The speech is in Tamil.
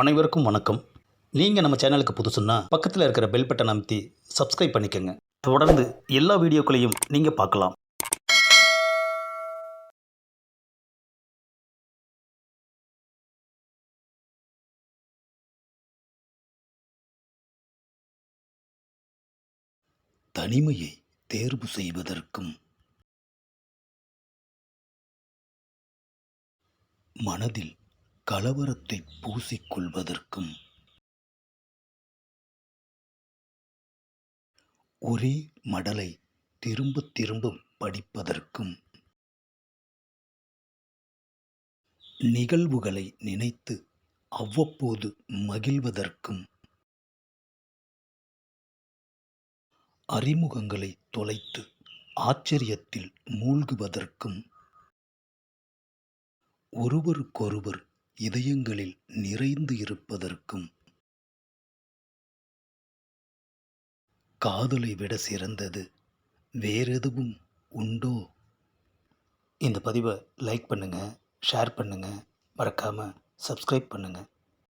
அனைவருக்கும் வணக்கம். நீங்கள் நம்ம சேனலுக்கு புதுசுன்னா பக்கத்தில் இருக்கிற பெல் பட்டன் அமைத்தி சப்ஸ்கிரைப் பண்ணிக்கோங்க. தொடர்ந்து எல்லா வீடியோக்களையும் நீங்கள் பார்க்கலாம். தனிமையை தேர்வு செய்வதற்கும் மனதில் கலவரத்தை பூசிக்கொள்வதற்கும் ஒரே மடலை திரும்ப திரும்ப படிப்பதற்கும் நிகழ்வுகளை நினைத்து அவ்வப்போது மகிழ்வதற்கும் அறிமுகங்களை தொலைத்து ஆச்சரியத்தில் மூழ்குவதற்கும் ஒருவருக்கொருவர் இதயங்களில் நிறைந்து இருப்பதற்கும் காதலை விட சிறந்தது. வேறெதுவும் உண்டோ? இந்த பதிவை லைக் பண்ணுங்கள் ஷேர் பண்ணுங்கள் மறக்காமல் சப்ஸ்கிரைப் பண்ணுங்கள்